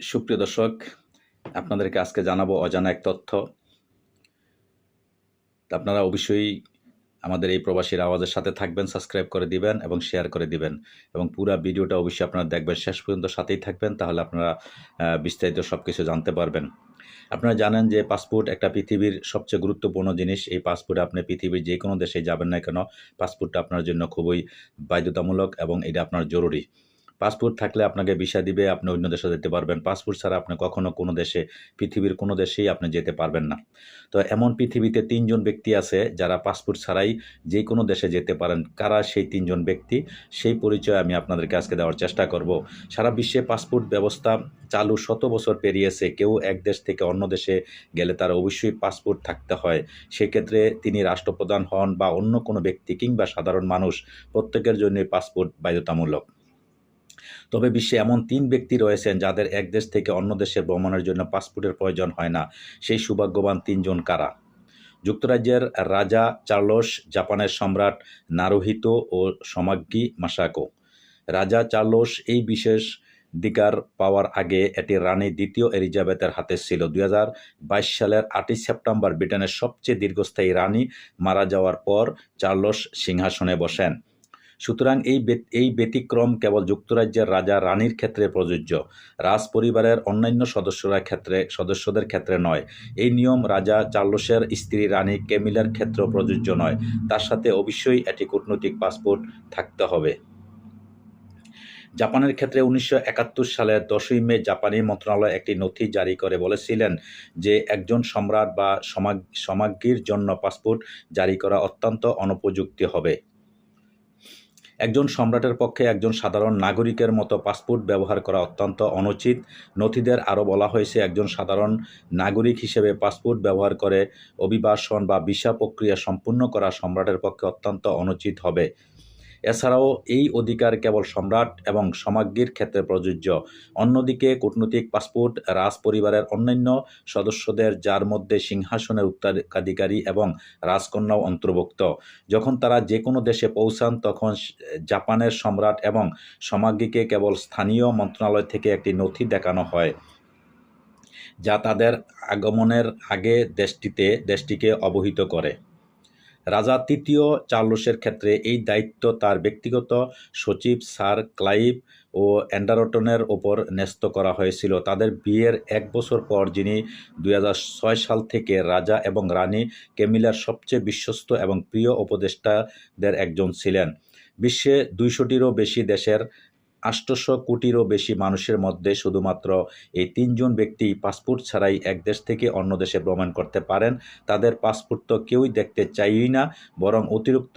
সুপ্রিয় দর্শক, আপনাদেরকে আজকে জানাব অজানা এক তথ্য। আপনারা অবশ্যই আমাদের এই প্রবাসীর আওয়াজের সাথে থাকবেন, সাবস্ক্রাইব করে দিবেন এবং শেয়ার করে দিবেন এবং পুরো ভিডিওটা অবশ্যই আপনারা দেখবেন। শেষ পর্যন্ত সাথেই থাকবেন, তাহলে আপনারা বিস্তারিত সব কিছু জানতে পারবেন। আপনারা জানেন যে পাসপোর্ট একটা পৃথিবীর সবচেয়ে গুরুত্বপূর্ণ জিনিস। এই পাসপোর্টে আপনি পৃথিবীর যে কোনো দেশে যাবেন না কেন, পাসপোর্টটা আপনার জন্য খুবই বাধ্যতামূলক এবং এটা আপনার জরুরি। পাসপোর্ট থাকলে আপনাকে ভিসা দিবে, আপনি অন্য দেশে যেতে পারবেন। পাসপোর্ট ছাড়া আপনি কখনো কোনো দেশে, পৃথিবীর কোনো দেশেই আপনি যেতে পারবেন না। তো এমন পৃথিবীতে তিনজন ব্যক্তি আছে যারা পাসপোর্ট ছাড়াই যে কোনো দেশে যেতে পারেন। কারা সেই তিনজন ব্যক্তি? সেই পরিচয় আমি আপনাদেরকে আজকে দেওয়ার চেষ্টা করব। সারা বিশ্বে পাসপোর্ট ব্যবস্থা চালু শত বছর পেরিয়েছে। কেউ এক দেশ থেকে অন্য দেশে গেলে তার অবশ্যই পাসপোর্ট থাকতে হয়। সেক্ষেত্রে তিনি রাষ্ট্রপ্রধান হন বা অন্য কোনো ব্যক্তি কিংবা সাধারণ মানুষ প্রত্যেকের জন্যই পাসপোর্ট বাধ্যতামূলক। তবে বিশ্বে এমন তিন ব্যক্তি রয়েছেন যাদের এক দেশ থেকে অন্য দেশে ভ্রমণের জন্য পাসপোর্টের প্রয়োজন হয় না। সেই সৌভাগ্যবান তিনজন কারা? যুক্তরাজ্যের রাজা চার্লস, জাপানের সম্রাট নারোহিত ও সমাগ্গি মাসাকো। রাজা চার্লস এই বিশেষ দিকার পাওয়ার আগে এটি রানী দ্বিতীয় এলিজাবেথের হাতে ছিল। দুই হাজার বাইশ সালের আটই সেপ্টেম্বর ব্রিটেনের সবচেয়ে দীর্ঘস্থায়ী রানী মারা যাওয়ার পর চার্লস সিংহাসনে বসেন। সুতরাং এই এই ব্যতিক্রম কেবল যুক্তরাজ্যের রাজা রানীর ক্ষেত্রে প্রযোজ্য রাজ পরিবারের অন্যান্য সদস্যরা ক্ষেত্রে, সদস্যদের ক্ষেত্রে নয়। এই নিয়ম রাজা চার্লসের স্ত্রী রানী কেমিলার ক্ষেত্রেও প্রযোজ্য নয়। তার সাথে অবশ্যই এটি কূটনৈতিক পাসপোর্ট থাকতে হবে। জাপানের ক্ষেত্রে উনিশশো একাত্তর সালের দশই মে জাপানি মন্ত্রণালয় একটি নথি জারি করে বলেছিলেন যে একজন সম্রাট বা সমাগ সমাগ্রীর জন্য পাসপোর্ট জারি করা অত্যন্ত অনুপযুক্ত হবে। একজন সম্রাটের পক্ষে একজন সাধারণ নাগরিকের মতো পাসপোর্ট ব্যবহার করা অত্যন্ত অনুচিত। নথিদের আরও বলা হয়েছে, একজন সাধারণ নাগরিক হিসেবে পাসপোর্ট ব্যবহার করে অভিবাসন বা ভিসা প্রক্রিয়া সম্পূর্ণ করা সম্রাটের পক্ষে অত্যন্ত অনুচিত হবে। এছাড়াও এই অধিকার কেবল সম্রাট এবং সমাগ্রীর ক্ষেত্রে প্রযোজ্য। অন্যদিকে কূটনৈতিক পাসপোর্ট রাজ পরিবারের অন্যান্য সদস্যদের যার মধ্যে সিংহাসনের উত্তরাধিকারী এবং রাজকন্যাও অন্তর্ভুক্ত। যখন তারা যে কোনো দেশে পৌঁছান, তখন জাপানের সম্রাট এবং সমাগ্রীকে কেবল স্থানীয় মন্ত্রণালয় থেকে একটি নথি দেখানো হয়, যা তাদের আগমনের আগে দেশটিতে, দেশটিকে অবহিত করে। রাজা তৃতীয় চার্লসের ক্ষেত্রে এই দায়িত্ব তার ব্যক্তিগত সচিব স্যার ক্লাইভ ও অ্যান্ডারটনের ওপর ন্যস্ত করা হয়েছিল। তাদের বিয়ের এক বছর পর যিনি দুই হাজার ছয় সাল থেকে রাজা এবং রানী কেমিলার সবচেয়ে বিশ্বস্ত এবং প্রিয় উপদেষ্টাদের একজন ছিলেন। বিশ্বে দুইশোটিরও বেশি দেশের আষ্টশো কোটিরও বেশি মানুষের মধ্যে শুধুমাত্র এই তিনজন ব্যক্তি পাসপোর্ট ছাড়াই এক দেশ থেকে অন্য দেশে ভ্রমণ করতে পারেন। তাদের পাসপোর্ট তো কেউই দেখতে চাইই না বরং অতিরিক্ত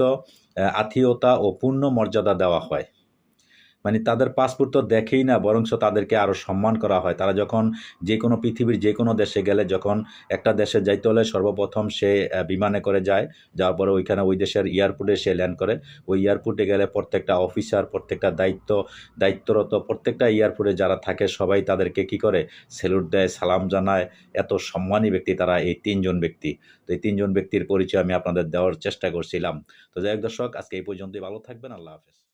আহ, আত্মীয়তা ও পূর্ণ মর্যাদা দেওয়া হয়। মানে তাদের পাসপোর্ট তো দেখেই না বরঞ্চ তাদেরকে আরও সম্মান করা হয়। তারা যখন যে কোনো পৃথিবীর যে কোনো দেশে গেলে, যখন একটা দেশে যাইতে হলে সর্বপ্রথম সে বিমানে করে যায়, যাওয়ার পরে ওইখানে ওই দেশের এয়ারপোর্টে সে ল্যান্ড করে। ওই এয়ারপোর্টে গেলে প্রত্যেকটা অফিসার প্রত্যেকটা দায়িত্ব, দায়িত্বরত প্রত্যেকটা এয়ারপোর্টে যারা থাকে, সবাই তাদেরকে কি করে? স্যালুট দেয়, সালাম জানায়। এত সম্মানী ব্যক্তি তারা এই তিনজন ব্যক্তি। তো এই তিনজন ব্যক্তির পরিচয় আমি আপনাদের দেওয়ার চেষ্টা করছিলাম। তো যাই হোক দর্শক, আজকে এই পর্যন্তই। ভালো থাকবেন। আল্লাহ হাফেজ।